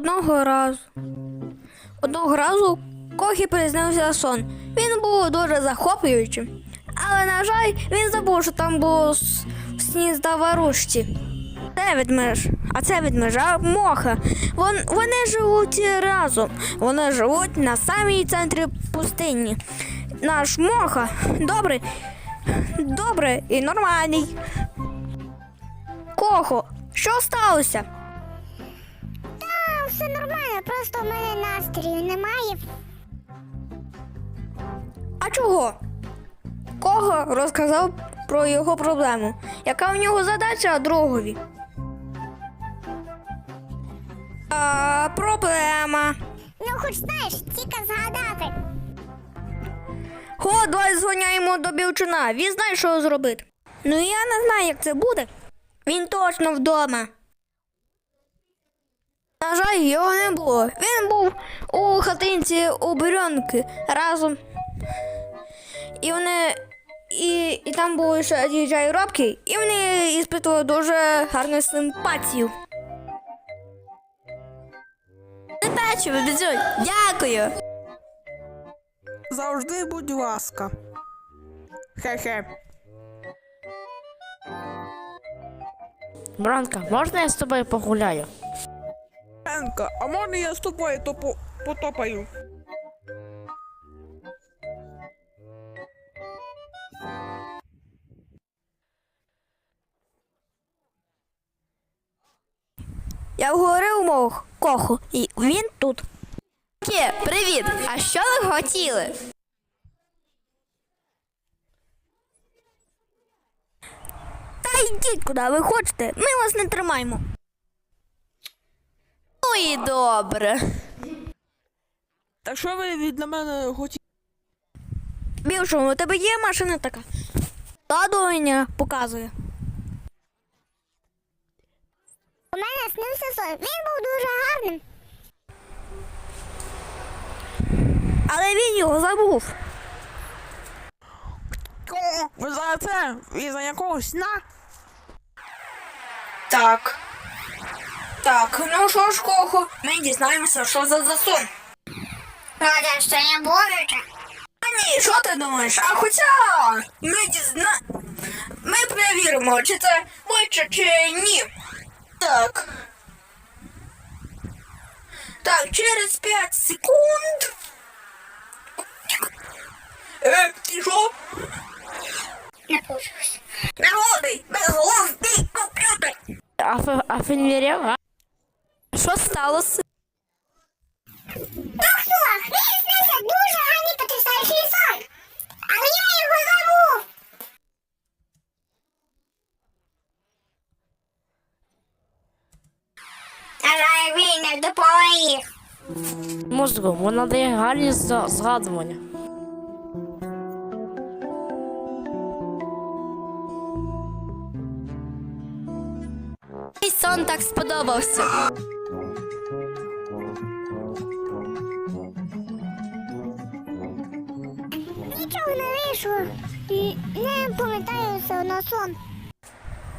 Одного разу. Одного разу Когі приснився сон. Він був дуже захоплюючим. Але, на жаль, він забув, що там було с- снізда варушці. Це ведмеж, а це ведмежа моха. Вон, вони живуть разом. Вони живуть на самій центрі пустині. Наш моха добрий, добрий і нормальний. Кохо, що сталося? Все нормально, просто в мене настрію немає. А чого? Кого розказав про його проблему? Яка в нього задача другові? А, проблема. Ну, хоч знаєш, тільки згадати. О, давай згоняємо до білчина. Він знає, що зробити. Ну я не знаю, як це буде. Він точно вдома. На жаль, його не було. Він був у хатинці у Бурьонки разом. І вони. І, і там були ще діджей робки, і вони іспитували дуже гарну симпатію. Не печиво, бізюнь. Дякую. Завжди будь ласка. Хе-хе. Бранка, можна я з тобою погуляю? Енка, а можна я з тобою то потопаю? Я говорив мов коху, і він тут. Ке, привіт! А що ви хотіли? Та йдіть, куди ви хочете, ми вас не тримаємо. І добре. Та що ви від мене хотіли? Більшому, у тебе є машина така? Та доня показує. У мене снився сон. Він був дуже гарним. Але він його забув. Ви за це? І за якогось сна? Так. Так, ну що ж, кохо, ми дізнаємося, що за засон. Правда, що не боляче. А ні, що ти думаєш? А хоча ми дізна... Ми перевіримо, чи це боляче, чи ні. Так. Так, через 5 секунд. Е, ти що? Не получилось. Народний, безголовний комп'ютер. Аф... Афенвірєв, а? Що сталося? Так що, мені снився дуже гарний потрясаючий сон. Але я його забув. Але він не допоміг. Мозку, вона дає гарні за- згадування. Мій сон так сподобався. Нічого не вийшло. І Не пам'ятаю все одно сон.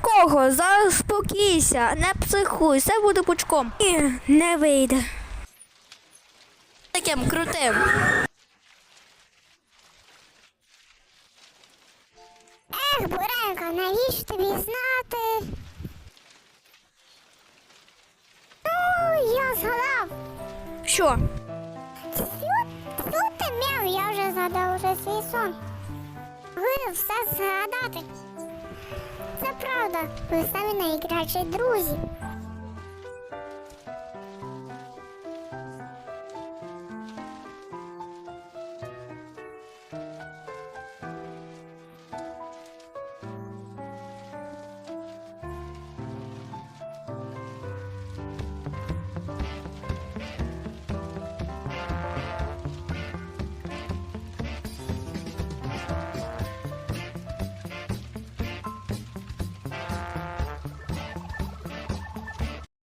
Кого? Заспокійся, не психуй, все буде пучком. І не вийде. Таким крутим. Ех, Буренко, навіщо тобі знати? Ну, я згадав. Що? Згадав уже свій сон. Ви все згадати. Це правда, ви самі найкращі друзі.